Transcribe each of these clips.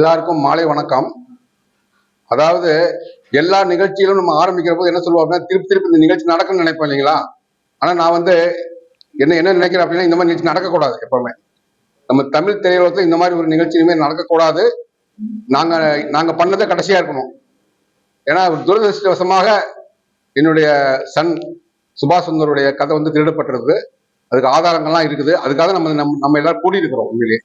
எல்லாருக்கும் மாலை வணக்கம். அதாவது எல்லா நிகழ்ச்சியிலும் நம்ம ஆரம்பிக்கிற போது என்ன சொல்லுவோம் அப்படின்னா திருப்பி திருப்பி இந்த நிகழ்ச்சி நடக்கணும்னு நினைப்போம் இல்லைங்களா? ஆனா நான் வந்து என்ன என்ன நினைக்கிறேன் அப்படின்னா இந்த மாதிரி நிகழ்ச்சி நடக்கக்கூடாது எப்பவுமே. நம்ம தமிழ் திரையுலகத்துல இந்த மாதிரி ஒரு நிகழ்ச்சி இனிமேல் நடக்கக்கூடாது. நாங்க நாங்க பண்ணதை கடைசியா இருக்கணும். ஏன்னா துரதிருஷ்டவசமாக என்னுடைய சன் சுபாஷ் சுந்தருடைய கதை வந்து திருடப்பட்டிருக்கு அதுக்கு ஆதாரங்கள்லாம் இருக்குது. அதுக்காக நம்ம நம்ம நம்ம எல்லாரும் கூடி இருக்கிறோம் உண்மையிலேயே.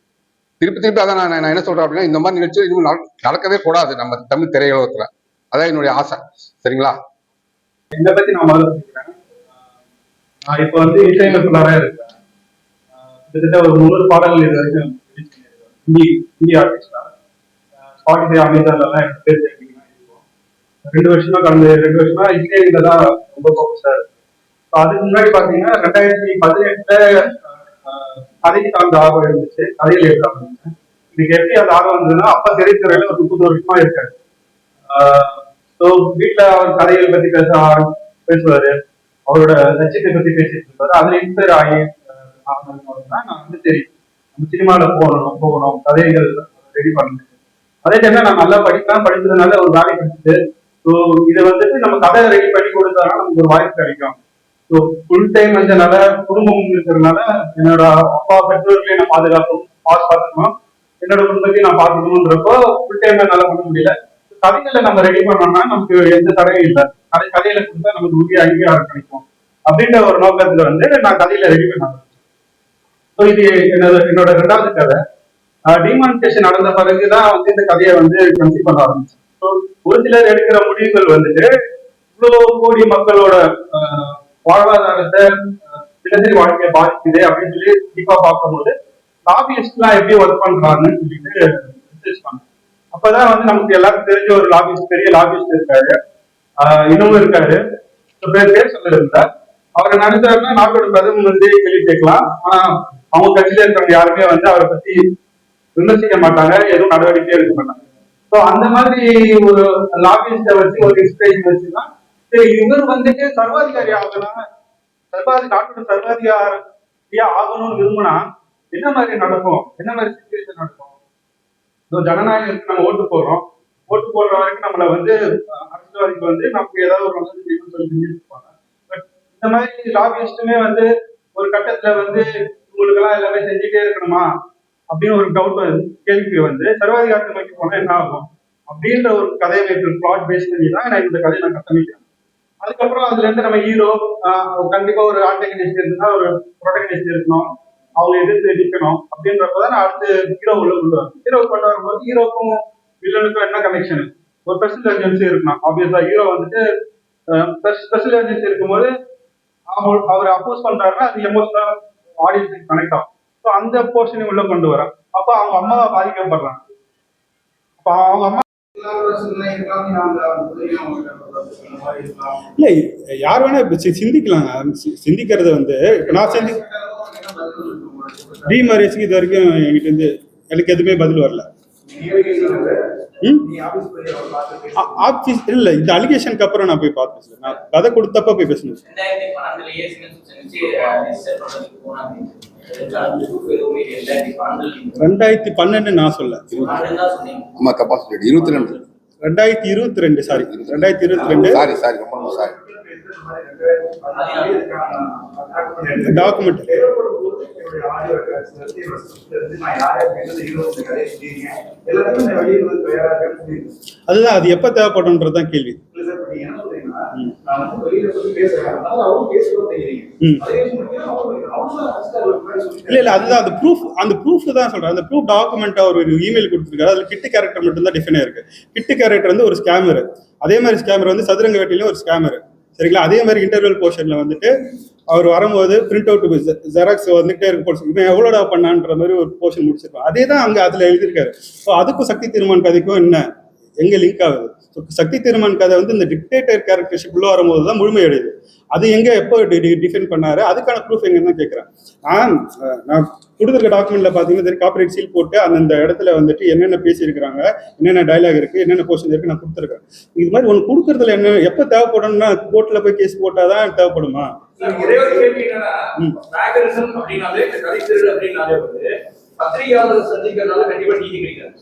திருப்பி திருப்பி அதான் நான் நான் என்ன சொல்றேன் அப்படின்னா இந்த மாதிரி நிகழ்ச்சி இதுவும் நடக்கவே கூடாது நம்ம தமிழ் திரையுலகத்துல. அதான் என்னுடைய ஆசை. சரிங்களா? என்னை பத்தி நான் முதல்ல சொல்லிக்கிறேன் நான் இப்போ வந்து இசையமைப்பாளரா இருக்கேன் கிட்டத்தட்ட ஒரு முந்நூறு பாடல்கள் இது வரைக்கும் ஹிந்தி ஹிந்தி ஆர்டிஸ்டா ஸ்பாட்டிஃபை அமேசான்லாம் எனக்கு பேர் தெரிஞ்சிங்கன்னா இருக்கும் ரெண்டு வருஷமா கடந்த ரெண்டு வருஷமா இசையில தான் ரொம்ப ஃபோக்கஸா இருக்கு அதுக்கு முன்னாடி பாத்தீங்கன்னா ரெண்டாயிரத்தி பதினெட்டுல கதைக்கு சார்ந்த ஆர்வம் இருந்துச்சு. கதையில் எழுத இன்னைக்கு எப்படி அந்த ஆர்வம் இருந்ததுன்னா அப்பா திரைத்துறையில ஒரு முப்பது வருஷமா இருக்காரு. ஸோ வீட்ல அவர் கதைகள் பத்தி பேச பேசுவாரு. அவரோட லட்சியத்தை பத்தி பேசிட்டு இருப்பாரு. அதுல இன்ஸ்பயர் ஆகி தான் நான் வந்து சரி நம்ம சினிமால போகணும் போகணும் கதைகள் ரெடி பண்ணணும். அதே டைம்ல நான் நல்லா படிக்கலாம் படிச்சதுனால ஒரு வேலை கிடைச்சது ஸோ இதை வந்துட்டு நம்ம கதை ரெடி பண்ணி கொடுத்தாதான் நமக்கு ஒரு வாய்ப்பு கிடைக்கும். ஸோ ஃபுல் டைம் வந்தனால குடும்பம் இருக்கிறதுனால என்னோட அப்பா பெற்றோர்களையும் நான் பாதுகாக்கணும். பாஸ் பார்த்துக்கணும் என்னோட குடும்பத்தையும் நான் பார்த்துக்கணுன்றப்போ ஃபுல் டைம் என்னால பண்ண முடியல. கதைகளை நம்ம ரெடி பண்ணோம்னா நமக்கு எந்த தடையும் இல்லை. கதை கதையில கொடுத்தா நமக்கு உரிய அங்கீகாரம் கிடைக்கும். அப்படின்ற ஒரு நோக்கத்துல வந்து நான் கதையில ரெடி பண்ண ஸோ இது என்னோட என்னோட ரெண்டாவது கதை. டிமானிட்டேஷன் நடந்த பிறகுதான் வந்து இந்த கதையை வந்து கன்சீவ் பண்ண ஆரம்பிச்சேன். ஸோ ஒரு சிலர் எடுக்கிற முடிவுகள் வந்துட்டு இவ்வளோ கோடி மக்களோட ஆஹ், வாழ்வாதாரத்தை தினசரி வாழ்க்கையை பாதிக்குது அப்படின்னு சொல்லி டீப்பா பார்க்கும்போது லாபியிஸ்ட்லாம் எப்படி ஒர்க் பண்றாங்கன்னு சொல்லிட்டு ரிசர்ச் பண்ணேன் அப்பதான் வந்து நமக்கு எல்லாருக்கும் தெரிஞ்ச ஒரு லாபிஸ்ட் பெரிய லாபிஸ்ட் இருக்காரு. இன்னமும் இருக்காரு. பேர் பேர் சொல்லியிருந்தார் அவரை அவர் நினைச்சாருன்னா நாட்டோட பிரதமர் வந்து கேள்வி கேட்கலாம். ஆனா அவங்க கட்சியில இருக்கிறவங்க யாருமே வந்து அவரை பத்தி விமர்சிக்க மாட்டாங்க எதுவும் நடவடிக்கை எடுக்க மாட்டாங்க. ஸோ அந்த மாதிரி ஒரு லாபிஸ்ட வச்சு ஒரு இன்ஸ்பிரேஷன் வச்சுதான் சரி இவர் வந்துட்டு சர்வாதிகாரி ஆகலாம் சர்வாதி நாட்டோட சர்வாதிகாரியா ஆகணும்னு விரும்பினா என்ன மாதிரி நடக்கும்? என்ன மாதிரி சுச்சுவேஷன் நடக்கும்? இதோ ஜனநாயகத்துக்கு நம்ம ஓட்டு போடுறோம். ஓட்டு போடுற வரைக்கும் நம்மள வந்து அரசியல்வாதிக்கு வந்து நமக்கு ஏதாவது ஒரு வசதி செய்யணும்னு சொல்லி செஞ்சுருப்பாங்க. பட் இந்த மாதிரி லாபியிஸ்டுமே வந்து ஒரு கட்டத்துல வந்து உங்களுக்கு எல்லாம் எல்லாமே செஞ்சுட்டே இருக்கணுமா? அப்படின்னு ஒரு டவுட் வந்து கேள்வி வந்து சர்வாதிகாரத்தை நோக்கி போனா என்ன ஆகும்? அப்படின்ற ஒரு கதையை பிளாட் பேஸ் பண்ணி தான். நான் இந்த கதையை நான் கட்டமைக்கிறேன். அதுக்கப்புறம் அதுல இருந்து நம்ம ஹீரோ கண்டிப்பா ஒரு ஆண்டகனிஸ்ட் இருந்தா ஒரு ப்ரொட்டகனிஸ்ட் இருக்கணும். அவங்க எதிர்த்து நிற்கணும் அப்படின்றப்பதான் அடுத்து ஹீரோ உள்ள கொண்டு வரும் ஹீரோ கொண்டு வரும்போது ஹீரோக்கும் வில்லனுக்கும் என்ன கனெக்ஷன் ஒரு ஸ்பெஷல் ஏஜென்சி இருக்கணும். ஆப்வியஸா ஹீரோ வந்துட்டு ஸ்பெஷல் ஏஜென்சி இருக்கும்போது அவர் அவர் அப்போஸ் பண்றாருன்னா அது எமோஷனலா ஆடியன்ஸுக்கு கனெக்ட் ஆகும். ஸோ அந்த போர்ஷனையும் உள்ள கொண்டு வரேன். அப்போ அவங்க அம்மா பாதிக்கப்படுறாங்க. அப்போ அவங்க அம்மா இல்லை யார் வேணா இப்ப சி- சிந்திக்கலாங்க. சி- சிந்திக்கிறது வந்து இப்போ நான் சிந்தி டிமாரேஜுக்கு இது வரைக்கும் என்கிட்ட இருந்து எனக்கு எதுவுமே பதில் வரல. ஆஃபீஸ் இல்லை இந்த அலிகேஷனுக்கு அப்புறம் நான் போய் பார்த்தேன் சார் நான் கதை கொடுத்தப்ப போய் பேசணும் ரெண்டாயிரத்தி பன்னெண்டு நான் சொல்ல ஆமா தப்பா சொல்லிட்டு இருபத்தி ரெண்டு. ரெண்டாயிரத்தி இருபத்தி ரெண்டு சாரி ரெண்டாயிரத்தி இருபத்தி ரெண்டு. சாரி சாரி ரொம்ப சாரி. டாக்குமெண்ட் அதுதான் அது எப்போ தேவைப்படும்ன்றது தான் கேள்வி. இல்ல இல்ல அதுதான் அந்த ப்ரூஃப் அந்த ப்ரூஃப் தான் சொல்றேன். அந்த ப்ரூஃப் டாக்குமெண்ட் அவர் ஒரு இமெயில் கொடுத்துருக்காரு. அதுல கிட்டு கேரக்டர் மட்டும் தான் டிஃபைன் ஆயிருக்கு. கிட்டு கேரக்டர் வந்து ஒரு ஸ்கேமர் அதே மாதிரி ஸ்கேமர் வந்து சதுரங்க வேட்டையிலும் ஒரு ஸ்கேமர் சரிங்களா? அதே மாதிரி இன்டர்வல் போர்ஷன்ல வந்துட்டு அவர் வரும்போது பிரிண்ட் அவுட் ஜெராக்ஸ் வந்துட்டே இருக்க போர்ஷன் இவன் எவ்வளோடா பண்ணான்ற மாதிரி ஒரு போர்ஷன் முடிச்சிருப்பான். அதே தான் அங்கே அதில் எழுதியிருக்காரு. ஸோ அதுக்கும் சக்தி திருமன் கதைக்கும் என்ன? எங்க லிங்க் ஆகுது? So, சக்தி திருமன் கதை வந்து இந்த டிக்டேட்டர் கேரக்டர்ஷிப் உள்ள வரும்போது தான் முழுமையடையுது. அது எங்க எப்போ டிஃபைன் பண்ணாரு? அதுக்கான ப்ரூஃப் எங்கன்னு தான் கேட்குறேன் நான் நான் கொடுத்துருக்க டாக்குமெண்ட்ல பார்த்தீங்கன்னா காப்பரேட் சீல் போட்டு அந்தந்த இடத்துல வந்துட்டு என்னென்ன பேசியிருக்கிறாங்க என்னென்ன டயலாக் இருக்கு என்னென்ன போர்ஷன் இருக்கு நான் கொடுத்துருக்கேன். இது மாதிரி ஒன்று கொடுக்கறதுல என்ன எப்போ தேவைப்படும்னா கோர்ட்ல போய் கேஸ் போட்டாதான் தேவைப்படுமா? ஒரே ஒரு கேள்வி என்னன்னா ம். பிளாகரிசம் அப்படின்னாலே இந்த கதை திருடு அப்படின்னாலே வந்து பத்திரிகையாளர் சந்திக்கிறதுனால கண்டிப்பா நீதி கிடைக்காது.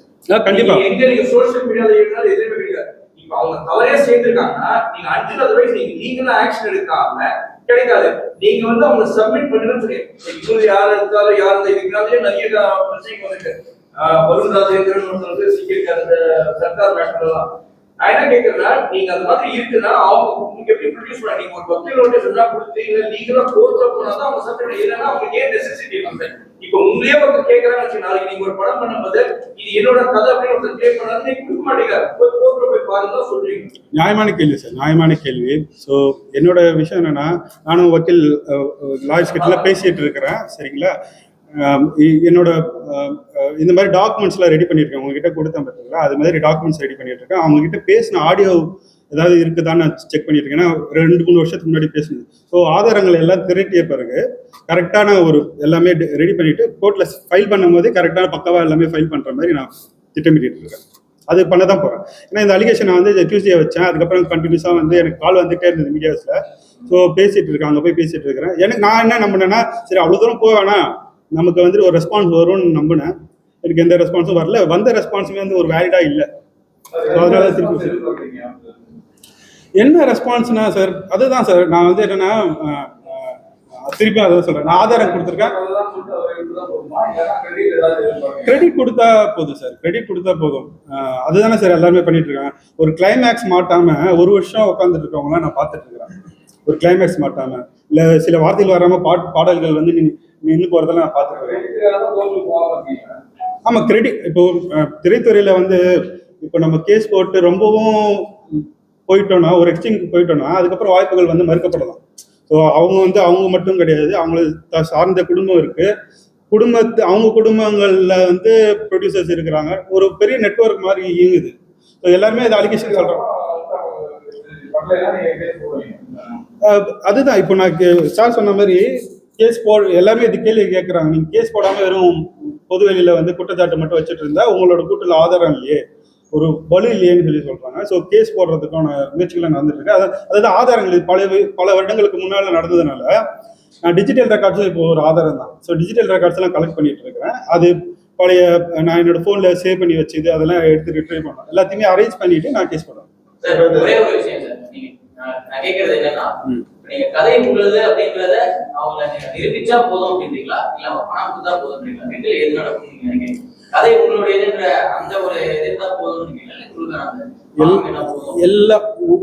கண்டிப்பா. எங்க நீங்க சோஷியல் மீடியால இருந்தாலும் எதுவுமே கிடையாது. இப்ப அவங்க தவறே செய்திருக்காங்கன்னா நீங்க அஞ்சு அதர்வைஸ் நீங்க நீங்களும் ஆக்ஷன் எடுக்காம கிடைக்காது. நீங்க வந்து அவங்க சப்மிட் பண்ணுன்னு சொல்லி இவங்க யார் இருந்தாலும் யார் இருந்தா இதுக்கு நிறைய பிரச்சனைக்கு வந்துட்டு. வருண் ராஜேந்திரன் ஒருத்தர் வந்து சிக்கியிருக்காரு அந்த சர்க்கார் மேட்டர்லாம். நான் என்ன கேட்கறேன்னா நீங்க அந்த மாதிரி இருக்குன்னா அவங்க உங்களுக்கு எப்படி ப்ரொடியூஸ் பண்ண நீங்க ஒரு பப்ளிக் நோட்டீஸ் இருந்தா கொடுத்து இல்ல லீகலா கோர்ட்ல போனா தான் அவங்க சப்மிட் இல்லைன்னா அவங்களுக்கு ஏன் நெசசிட்டி வந்து? இப்ப உங்களே ஒருத்தர் கேட்கறான்னு நாளைக்கு நீங்க ஒரு படம் பண்ணும்போது இது என்னோட கதை அப்படின்னு ஒருத்தர் கிளியர் பண்ணாரு நீங்க கொடுக்க மாட்டேங்கிறாரு போய் போட்டு போய் பாருங்க சொல்றீங்க. நியாயமான கேள்வி சார் நியாயமான கேள்வி. ஸோ என்னோட விஷயம் என்னன்னா நானும் வக்கீல் லாயர்ஸ் கிட்ட பேசிட்டு இருக்கிறேன் சரிங்களா? என்னோட இந்த மாதிரி டாக்குமெண்ட்ஸ்லாம் ரெடி பண்ணியிருக்கேன். உங்ககிட்ட கொடுத்தேன் பார்த்தீங்களா அது மாதிரி டாக்குமெண்ட்ஸ் ரெடி பண்ணிட்டு இருக்கேன். அவங்க கிட்ட பேசின ஆடியோ ஏதாவது இருக்குதான்னு நான் செக் பண்ணிட்டு இருக்கேன். ஏன்னா ரெண்டு மூணு வருஷத்துக்கு முன்னாடி பேசினது. ஸோ ஆதாரங்கள் எல்லாம் திரட்டிய பிறகு கரெக்டான ஒரு எல்லாமே ரெடி பண்ணிட்டு கோர்ட்ல ஃபைல் பண்ணும்போது கரெக்டான பக்கவா எல்லாமே ஃபைல் பண்ற மாதிரி நான் திட்டமிட்டு இருக்கேன். அது பண்ண தான் போறேன். ஏன்னா இந்த அலிகேஷன் நான் வந்து டியூஸ்டே வச்சேன். அதுக்கப்புறம் கண்டினியூஸாக வந்து எனக்கு கால் வந்துட்டே இருந்தது மீடியாஸில் ஸோ பேசிட்டு இருக்கேன். அங்கே போய் பேசிட்டு இருக்கிறேன். எனக்கு நான் என்ன நம்பினேன்னா சரி அவ்வளோ தூரம் போக வேணாம். நமக்கு வந்து ஒரு ரெஸ்பான்ஸ் வரும்னு நம்பினேன். எனக்கு எந்த ரெஸ்பான்ஸும் வரல. வந்த ரெஸ்பான்ஸுமே வந்து ஒரு வேலிடா இல்லை. அதனால திருப்பி என்ன ரெஸ்பான்ஸ்னா சார் அதுதான் சார் நான் வந்து என்னன்னா திருப்பி அதை சொல்றேன். நான் ஆதாரம் கொடுத்துருக்கேன். கிரெடிட் கொடுத்தா போதும் சார் கிரெடிட் கொடுத்தா போதும். அதுதானே சார் எல்லாருமே பண்ணிட்டு இருக்காங்க ஒரு கிளைமேக்ஸ் மாட்டாம ஒரு வருஷம் உட்காந்துட்டு இருக்கவங்களாம் நான் பார்த்துட்டு இருக்கிறேன் ஒரு கிளைமேக்ஸ் மாட்டாம. இல்ல சில வார்த்தைகள் வராம பாட் பாடல்கள் வந்து நின்று நின்று போறதெல்லாம் நான் பார்த்துருக்கேன் ஆமா கிரெடிட் இப்போ திரைத்துறையில வந்து இப்போ நம்ம கேஸ் போட்டு ரொம்பவும் போயிட்டோம்னா ஒரு எக்ஸ்டிங்க்கு போயிட்டோம்னா அதுக்கப்புறம் வாய்ப்புகள் வந்து மறுக்கப்படலாம். ஸோ அவங்க வந்து அவங்க மட்டும் கிடையாது. அவங்கள சார்ந்த குடும்பம் இருக்கு. குடும்பத்து அவங்க குடும்பங்கள்ல வந்து ப்ரொடியூசர்ஸ் இருக்கிறாங்க. ஒரு பெரிய நெட்வொர்க் மாதிரி இயங்குது. ஸோ எல்லாருமே இது அலிகேஷன் சொல்றாங்க. அதுதான். இப்போ நான் கே- சார் சொன்ன மாதிரி கேஸ் போ எல்லாருமே இது கேள்வி கேட்குறாங்க நீங்கள் கேஸ் போடாமல் வெறும் பொதுவெளியில் வந்து குற்றச்சாட்டு மட்டும் வச்சுட்டு இருந்தா உங்களோட கூட்டில் ஆதாரம் இல்லையே. ஒரு வலு இல்லையேன்னு சொல்லி சொல்றாங்க. ஸோ கேஸ் போடுறதுக்கான முயற்சிகள் நடந்துட்டு இருக்கு. அது அதாவது ஆதாரங்கள் பல பல வருடங்களுக்கு முன்னால நடந்ததுனால நான் டிஜிட்டல் ரெக்கார்ட்ஸும் இப்போ ஒரு ஆதாரம் தான். ஸோ டிஜிட்டல் ரெக்கார்ட்ஸ் எல்லாம் கலெக்ட் பண்ணிட்டு இருக்கிறேன். அது பழைய நான் என்னோட ஃபோன்ல சேவ் பண்ணி வச்சது அதெல்லாம் எடுத்து ரிட்ரைவ் பண்ணேன் எல்லாத்தையுமே அரேஞ்ச் பண்ணிட்டு நான் கேஸ் போடுறேன். சார் ஒரே ஒரு விஷயம் சார். நான் கேட்கறது என்னன்னா நீங்க கதை உள்ளது அப்படிங்கறத அவங்கள நீங்க நிரூபிச்சா போதும் அப்படின்றீங்களா? இல்ல அவங்க பணம் கொடுத்தா போதும் அப்படிங்களா எது நடக்கும் நீங்க நினைக்கிறீங்க? கதை உங்களுடையதுன்ற அந்த ஒரு இது இருந்தா போதும் இல்ல போதும்? எல்லா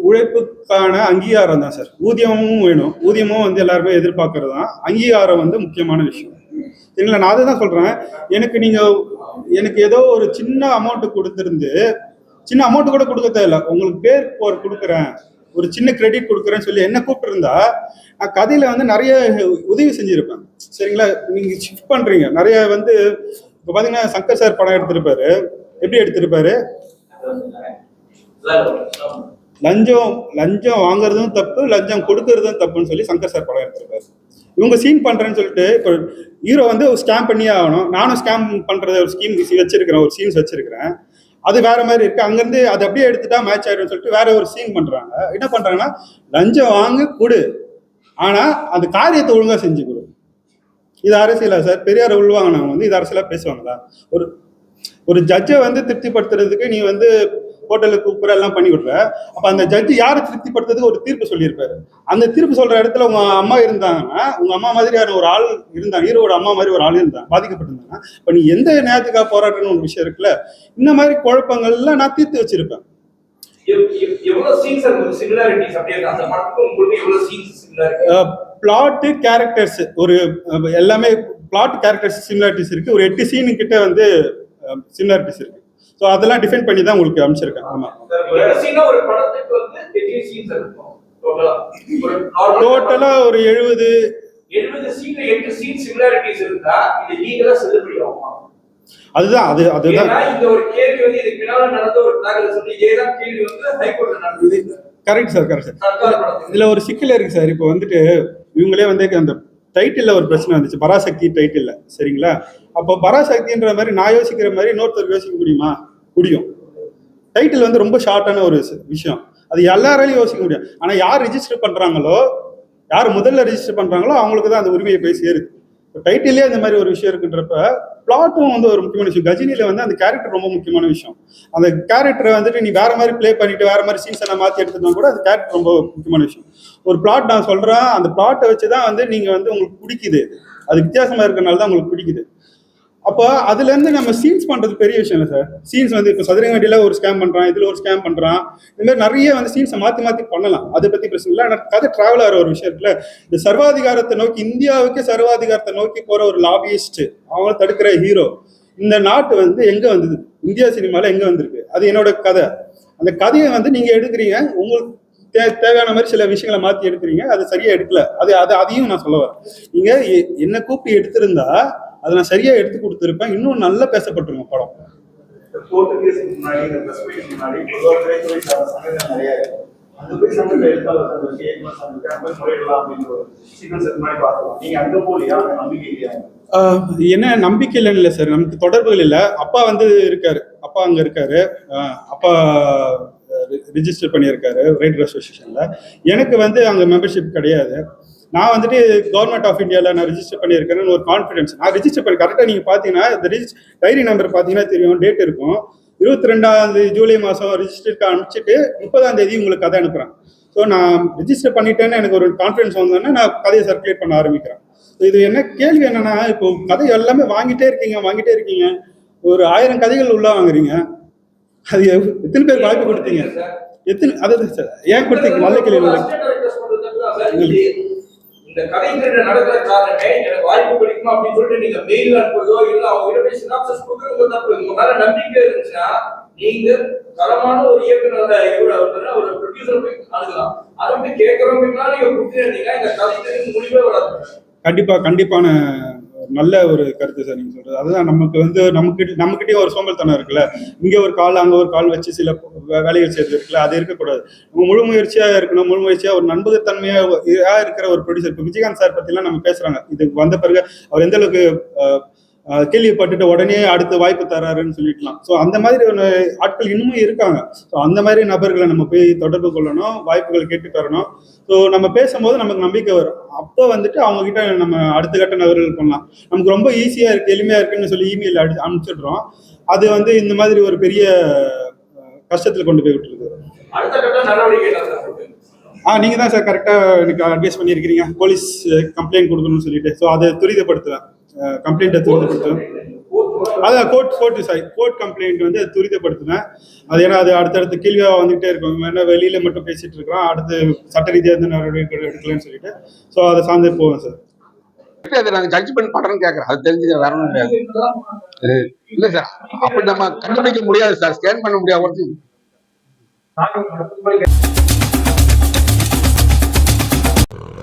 உழைப்புக்கான அங்கீகாரம் தான் சார் ஊதியமும் வேணும். ஊதியமும் வந்து எல்லாருமே எதிர்பார்க்கறது தான். அங்கீகாரம் வந்து முக்கியமான விஷயம். சரிங்களா? நான் அதுதான் சொல்றேன். எனக்கு நீங்க எனக்கு ஏதோ ஒரு சின்ன அமௌண்ட் கொடுத்துருந்து சின்ன அமௌண்ட் கூட கொடுக்க தேவையில்ல. உங்களுக்கு பேர் போர் கொடுக்குறேன். ஒரு சின்ன கிரெடிட் கொடுக்குறேன்னு சொல்லி என்ன கூப்பிட்டுருந்தா நான் கதையில வந்து நிறைய உதவி செஞ்சிருப்பேன். சரிங்களா? நீங்க ஷிஃப்ட் பண்றீங்க. நிறைய வந்து இப்போ பாத்தீங்கன்னா சங்கர் சார் படம் எடுத்திருப்பாரு. எப்படி எடுத்திருப்பாரு? லஞ்சம் லஞ்சம் வாங்குறதும் தப்பு லஞ்சம் கொடுக்கறதும் தப்புன்னு சொல்லி சங்கர் சார் படம் எடுத்திருப்பாரு. இவங்க சீன் பண்றேன்னு சொல்லிட்டு இப்போ ஹீரோ வந்து ஸ்கேம் பண்ணியே ஆகணும். நானும் ஸ்கேம் பண்றது ஒரு ஸ்கீம் வச்சிருக்கிறேன் ஒரு சீன்ஸ் வச்சிருக்கிறேன். அது வேற மாதிரி இருக்கு. அங்கிருந்து அதை அப்படியே எடுத்துட்டா மேட்ச் ஆயிடும்னு சொல்லிட்டு வேற ஒரு சீன் பண்றாங்க. என்ன பண்றாங்கன்னா லஞ்சம் வாங்கு கொடு. ஆனா அந்த காரியத்தை ஒழுங்கா செஞ்சு கொடு. இது அரசியலா சார் பெரியார் உள்வாங்கினவங்க வந்து இது அரசியலா பேசுவாங்களா? ஒரு ஒரு ஜட்ஜை வந்து திருப்திப்படுத்துறதுக்கு நீ வந்து ஹோட்டலுக்கு கூப்பிட எல்லாம் பண்ணி விடுற. அப்ப அந்த ஜட்ஜி யாரை திருப்திப்படுத்துறதுக்கு ஒரு தீர்ப்பு சொல்லியிருப்பாரு. அந்த தீர்ப்பு சொல்ற இடத்துல உங்க அம்மா இருந்தாங்கன்னா உங்க அம்மா மாதிரியான ஒரு ஆள் இருந்தாங்க ஹீரோட அம்மா மாதிரி ஒரு ஆள் இருந்தாங்க பாதிக்கப்பட்டிருந்தாங்க இப்ப நீ எந்த நேரத்துக்காக போராட்டணும் ஒரு விஷயம் இருக்குல்ல இந்த மாதிரி குழப்பங்கள்லாம் நான் தீர்த்து வச்சிருப்பேன். பிளாட்டு கேரக்டர்ஸ் ஒரு எல்லாமே பிளாட் கேரக்டர்ஸ் சிமிலாரிட்டிஸ் இருக்கு. ஒரு எட்டு சீனு கிட்ட வந்து சிமிலாரிட்டிஸ் இருக்கு. ஸோ அதெல்லாம் டிஃபைன் பண்ணி தான் உங்களுக்கு அனுப்பிச்சிருக்கேன். ஆமா. கடைசினா ஒரு படத்துக்கு வந்து எத்தனை சீன்ஸ் இருக்கும். டோட்டலா ஒரு டோட்டலா எழுபது அதுதான் அது அதுதான். கரெக்ட் சார் கரெக்ட் சார் இதுல ஒரு சிக்கல் இருக்கு சார் இப்போ வந்துட்டு இவங்களே வந்து அந்த டைட்டில்ல ஒரு பிரச்சனை வந்துச்சு. பராசக்தி டைட்டில்ல சரிங்களா? அப்போ பராசக்தின்ற மாதிரி நான் யோசிக்கிற மாதிரி இன்னொருத்தர் யோசிக்க முடியுமா? முடியும் டைட்டில் வந்து ரொம்ப ஷார்ட்டான ஒரு விஷயம். அது எல்லாராலையும் யோசிக்க முடியும் ஆனால் யார் ரிஜிஸ்டர் பண்ணுறாங்களோ யார் முதல்ல ரிஜிஸ்டர் பண்ணுறாங்களோ அவங்களுக்கு தான் அந்த உரிமையை போய் சேருது. இப்போ டைட்டிலே இந்த மாதிரி ஒரு விஷயம் இருக்குன்றப்ப பிளாட்டும் வந்து ஒரு முக்கியமான விஷயம். கஜினியில் வந்து அந்த கேரக்டர் ரொம்ப முக்கியமான விஷயம். அந்த கேரக்டரை வந்துட்டு நீ வேற மாதிரி ப்ளே பண்ணிட்டு வேற மாதிரி சீன்ஸ் எல்லாம் மாற்றி எடுத்துனா கூட அந்த கேரக்டர் ரொம்ப முக்கியமான விஷயம். ஒரு பிளாட் நான் சொல்கிறேன் அந்த பிளாட்டை வச்சு தான் வந்து நீங்கள் வந்து உங்களுக்கு பிடிக்குது. அது வித்தியாசமாக இருக்கிறனால தான் உங்களுக்கு பிடிக்குது. அப்போ அதுல இருந்து நம்ம சீன்ஸ் பண்றது பெரிய விஷயம் இல்லை சார் சீன்ஸ் வந்து இப்போ சதுரங்கடியில ஒரு ஸ்கேம் பண்றான் இதுல ஒரு ஸ்கேம் பண்றான். இந்த மாதிரி நிறைய வந்து சீன்ஸை மாத்தி மாத்தி பண்ணலாம். அதை பத்தி பிரச்சனை இல்லை. ஆனால் கதை டிராவல் ஆகிற ஒரு விஷயத்துல இந்த சர்வாதிகாரத்தை நோக்கி இந்தியாவுக்கு சர்வாதிகாரத்தை நோக்கி போற ஒரு லாபியிஸ்ட் அவங்கள தடுக்கிற ஹீரோ இந்த நாட்டு வந்து எங்க வந்தது? இந்தியா சினிமால எங்க வந்திருக்கு? அது என்னோட கதை. அந்த கதையை வந்து நீங்க எடுக்கிறீங்க. உங்களுக்கு தே தேவையான மாதிரி சில விஷயங்களை மாத்தி எடுக்கிறீங்க. அது சரியா எடுக்கல. அது அது அதையும் நான் சொல்ல வரேன். நீங்க எ- என்ன கூப்பி எடுத்திருந்தா அதை நான் சரியா எடுத்து கொடுத்துருப்பேன். இன்னும் நல்லா பேசப்பட்டிருங்க படம். என்ன நம்பிக்கை இல்லைன்னு இல்லை சார். நமக்கு தொடர்புகள் இல்லை. அப்பா வந்து இருக்காரு. அப்பா அங்க இருக்காரு. அப்பா ரிஜிஸ்டர் பண்ணியிருக்காரு. ரைட்டர் அசோசியேஷன்ல எனக்கு வந்து அங்க மெம்பர்ஷிப் கிடையாது. நான் வந்துட்டு கவர்மெண்ட் ஆஃப் இந்தியாவில் நான் ரிஜிஸ்டர் பண்ணியிருக்கிறேன்னு ஒரு கான்ஃபிடன்ஸ் நான் ரிஜிஸ்டர் பண்ணி கரெக்டாக நீங்கள் பார்த்தீங்கன்னா இந்த ரிஜிஸ் டைரி நம்பர் பார்த்தீங்கன்னா தெரியும் டேட் இருக்கும். இருபத்தி ரெண்டாம் ஜூலை மாதம் ரிஜிஸ்டருக்கு அனுப்பிச்சிட்டு முப்பதாம் தேதி உங்களுக்கு கதை அனுப்புகிறேன் ஸோ நான் ரிஜிஸ்டர் பண்ணிட்டேன்னு எனக்கு ஒரு கான்ஃபிடன்ஸ் வந்தோடனே நான் கதையை சர்க்குலேட் பண்ண ஆரம்பிக்கிறேன். இது என்ன கேள்வி என்னன்னா இப்போ கதை எல்லாமே வாங்கிட்டே இருக்கீங்க வாங்கிட்டே இருக்கீங்க. ஒரு ஆயிரம் கதைகள் உள்ள வாங்குறீங்க. அது எத்தனை பேர் வாய்ப்பு கொடுத்தீங்க? எத்தனை அதான் சார்? ஏன் கொடுத்தீங்க? நல்ல கேள்வி இந்த கதை நடக்கிற காரணமே எனக்கு வாய்ப்பு கிடைக்குமா அப்படின்னு சொல்லிட்டு நீங்க மெயில் அனுப்புறதோ இல்ல அவங்க கிட்ட போய் சினாப்சஸ் கொடுக்கறது தப்பு உங்க மேல நம்பிக்கை இருந்துச்சுன்னா நீங்க தரமான ஒரு இயக்குனர் இவர ஒரு ப்ரொடியூசர் போய் அணுகலாம். அதை வந்து கேட்கறவங்க நீங்க கொடுத்துருந்தீங்கன்னா இந்த கதை தெரிஞ்சு முடிவே வராது. கண்டிப்பா கண்டிப்பான நல்ல ஒரு கருத்து சார் நீங்க சொல்றது. அதுதான் நமக்கு வந்து நமக்கு நம்மகிட்டயும் ஒரு சோம்பல்தனம் இருக்குல்ல. இங்க ஒரு கால் அங்க ஒரு கால் வச்சு சில வே- வேலைகள் செய்யறது இருக்குல்ல அது இருக்கக்கூடாது. நம்ம முழு முயற்சியா இருக்கணும். முழு முயற்சியா ஒரு நண்பகத்தன்மையா இருக்கிற ஒரு ப்ரொடியூசர் இப்போ விஜயகாந்த் சார் பத்திலாம் நம்ம பேசுறாங்க. இதுக்கு வந்த பிறகு அவர் எந்த அளவுக்கு கேள்விப்பட்டுட்டு உடனே அடுத்த வாய்ப்பு தராருன்னு சொல்லிக்கலாம் ஸோ அந்த மாதிரி ஆட்கள் இன்னமும் இருக்காங்க. ஸோ அந்த மாதிரி நபர்களை நம்ம போய் தொடர்பு கொள்ளணும் வாய்ப்புகள் கேட்டு பெறணும் ஸோ நம்ம பேசும்போது நமக்கு நம்பிக்கை வரும். அப்போ வந்துட்டு அவங்க கிட்ட நம்ம அடுத்த கட்ட நகர்கள் பண்ணலாம். நமக்கு ரொம்ப ஈஸியா இருக்கு எளிமையா இருக்குன்னு சொல்லி இமெயில் அடி அனுப்பிச்சிடுறோம். அது வந்து இந்த மாதிரி ஒரு பெரிய கஷ்டத்துல கொண்டு போய் இருக்கு? ஆ நீங்க தான் சார் கரெக்டா எனக்கு அட்வைஸ் பண்ணியிருக்கிறீங்க. போலீஸ் கம்ப்ளைண்ட் கொடுக்கணும்னு சொல்லிட்டு. ஸோ அதை துரிதப்படுத்துவேன் கம்ப்ளைண்ட்டை துரிதப்படுத்தும் அதான் court court sorry court complaint வந்து துரிதப்படுத்துவேன். அது ஏன்னா அது அடுத்தடுத்து கீழ்காக வந்துகிட்டே இருக்கும். ஏன்னா வெளியில் மட்டும் பேசிகிட்டு இருக்கிறோம் அடுத்து சட்ட ரீதியாக இருந்து நடவடிக்கை எடுக்கலன்னு சொல்லிட்டு. ஸோ அதை சார்ந்து போவேன் சார் அதை நாங்கள் ஜட்ஜ்மெண்ட் பண்ணுறோம்னு கேட்குறோம் அது தெரிஞ்சு வரணும் கிடையாது. இல்லை சார் அப்படி நம்ம கண்டுபிடிக்க முடியாது சார் ஸ்கேன் பண்ண முடியாது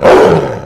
Oh!